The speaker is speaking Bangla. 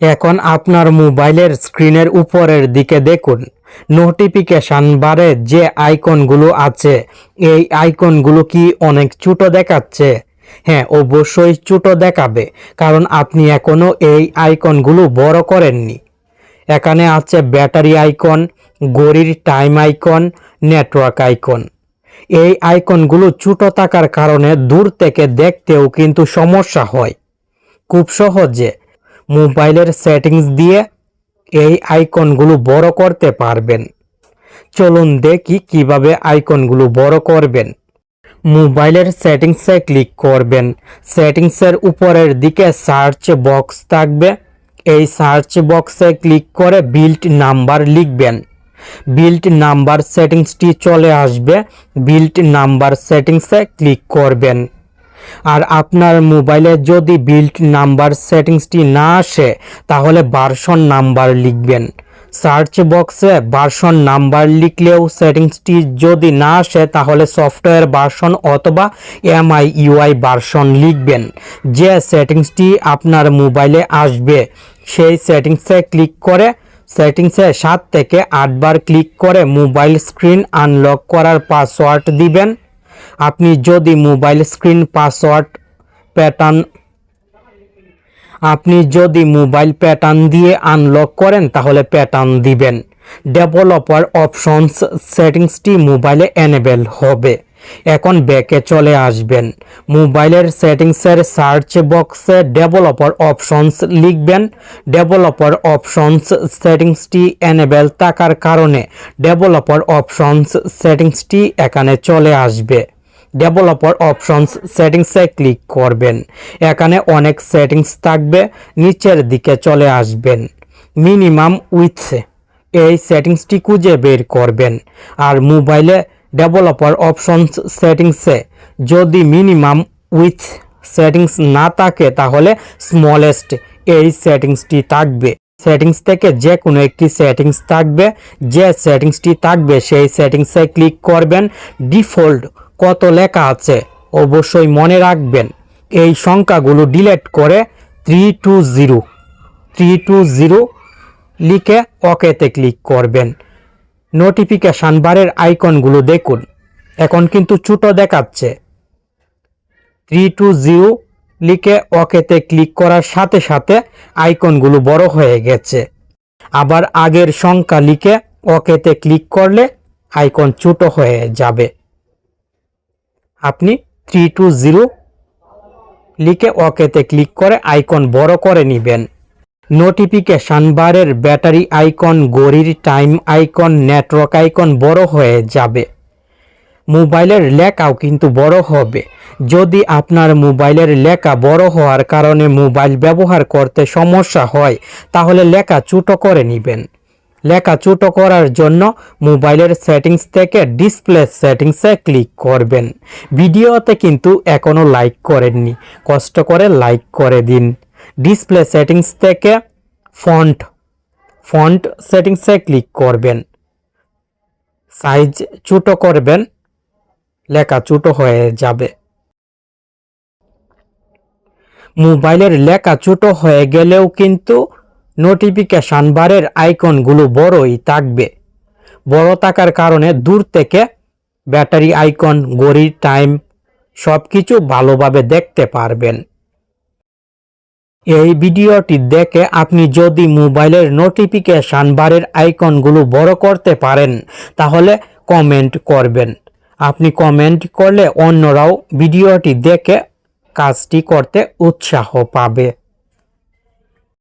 এখন আপনার মোবাইলের স্ক্রিনের উপরের দিকে দেখুন। নোটিফিকেশন বারে যে আইকনগুলো আছে, এই আইকনগুলো কি অনেক ছোট দেখাচ্ছে? হ্যাঁ অবশ্যই ছোট দেখাবে, কারণ আপনি এখনও এই আইকনগুলো বড় করেননি। এখানে আছে ব্যাটারি আইকন, ঘড়ির টাইম আইকন, নেটওয়ার্ক আইকন। এই আইকনগুলো ছোট থাকার কারণে দূর থেকে দেখতেও কিন্তু সমস্যা হয়। খুব সহজে মোবাইলের সেটিংস দিয়ে এই আইকনগুলো বড় করতে পারবেন। চলুন দেখি কীভাবে আইকনগুলো বড় করবেন। মোবাইলের সেটিংসে ক্লিক করবেন। সেটিংসের উপরের দিকে সার্চ বক্স থাকবে। এই সার্চ বক্সে ক্লিক করে বিল্ট নাম্বার লিখবেন। বিল্ট নাম্বার সেটিংসটি চলে আসবে। বিল্ট নাম্বার সেটিংসে ক্লিক করবেন। আর আপনার মোবাইলে যদি বিল্ট নাম্বার সেটিংসটি না আসে, তাহলে ভার্সন নাম্বার লিখবেন। সার্চ বক্সে ভার্সন নাম্বার লিখলেও সেটিংসটি যদি না আসে, তাহলে সফটওয়্যার ভার্সন অথবা এমআই ইউআই ভার্সন লিখবেন। যে সেটিংসটি আপনার মোবাইলে আসবে, সেই সেটিংসে ক্লিক করে সেটিংসে সাত থেকে আটবার ক্লিক করে মোবাইল স্ক্রিন আনলক করার পাসওয়ার্ড দিবেন। আপনি যদি মোবাইল স্ক্রিন পাসওয়ার্ড প্যাটার্ন, আপনি যদি মোবাইল প্যাটার্ন দিয়ে আনলক করেন, তাহলে প্যাটার্ন দিবেন। ডেভেলপার অপশনস সেটিংসটি মোবাইলে এনেবেল হবে। এখন ব্যাকে চলে আসবেন। মোবাইলের সেটিংসের সার্চ বক্সে ডেভেলপার অপশনস লিখবেন। ডেভেলপার অপশনস সেটিংসটি এনেবেল থাকার কারণে ডেভেলপার অপশনস সেটিংসটি এখানে চলে আসবে। ডেভেলপার অপশনস সেটিংসে ক্লিক করবেন। এখানে অনেক সেটিংস থাকবে, নিচের দিকে চলে আসবেন। মিনিমাম উইথ এই সেটিংসটি খুঁজে বের করবেন। আর মোবাইলে ডেভেলপার অপশনস সেটিংসে যদি মিনিমাম উইথ সেটিংস না থাকে, তাহলে স্মলেস্ট এই সেটিংসটি থাকবে। সেটিংস থেকে যে কোনো একটি সেটিংস থাকবে, যে সেটিংসটি থাকবে, সেই সেটিংসে ক্লিক করবেন। ডিফল্ট কত লেখা আছে, অবশ্যই মনে রাখবেন। এই সংখ্যাগুলো ডিলেট করে three two zero three two zero লিখে ওকেতে ক্লিক করবেন। নোটিফিকেশান বারের আইকনগুলো দেখুন। এখন কিন্তু ছোটো দেখাচ্ছে। থ্রি টু জিরো লিখে ওকেতে ক্লিক করার সাথে সাথে আইকনগুলো বড় হয়ে গেছে। আবার আগের সংখ্যা লিখে ওকেতে ক্লিক করলে আইকন ছোট হয়ে যাবে। আপনি থ্রি টু জিরো লিখে ওকেতে ক্লিক করে আইকন বড় করে নেবেন। নোটিফিকেশান বারের ব্যাটারি আইকন গড়ির টাইম আইকন নেটওয়ার্ক আইকন বড় হয়ে যাবে। মোবাইলের লেখাও কিন্তু বড় হবে। যদি আপনার মোবাইলের লেখা বড় হওয়ার কারণে মোবাইল ব্যবহার করতে সমস্যা হয়, তাহলে লেখা ছোটো করে নেবেন। লেখা ছোটো করার জন্য মোবাইলের সেটিংস থেকে ডিসপ্লে সেটিংসে ক্লিক করবেন। ভিডিওতে কিন্তু এখনও লাইক করেননি। কষ্ট করে লাইক করে দিন। ডিসপ্লে সেটিংস থেকে ফন্ট ফন্ট সেটিংসে ক্লিক করবেন। সাইজ ছোটো করবেন। লেখা ছোটো হয়ে যাবে। মোবাইলের লেখা ছোট হয়ে গেলেও কিন্তু নোটিফিকেশান বারের আইকনগুলো বড়ই থাকবে। বড় থাকার কারণে দূর থেকে ব্যাটারি আইকন ঘড়ির টাইম সব কিছু ভালোভাবে দেখতে পারবেন। এই ভিডিওটি দেখে আপনি যদি মোবাইলের নোটিফিকেশান বারের আইকনগুলো বড় করতে পারেন, তাহলে কমেন্ট করবেন। আপনি কমেন্ট করলে অন্যরাও ভিডিওটি দেখে কাজটি করতে উৎসাহ পাবে।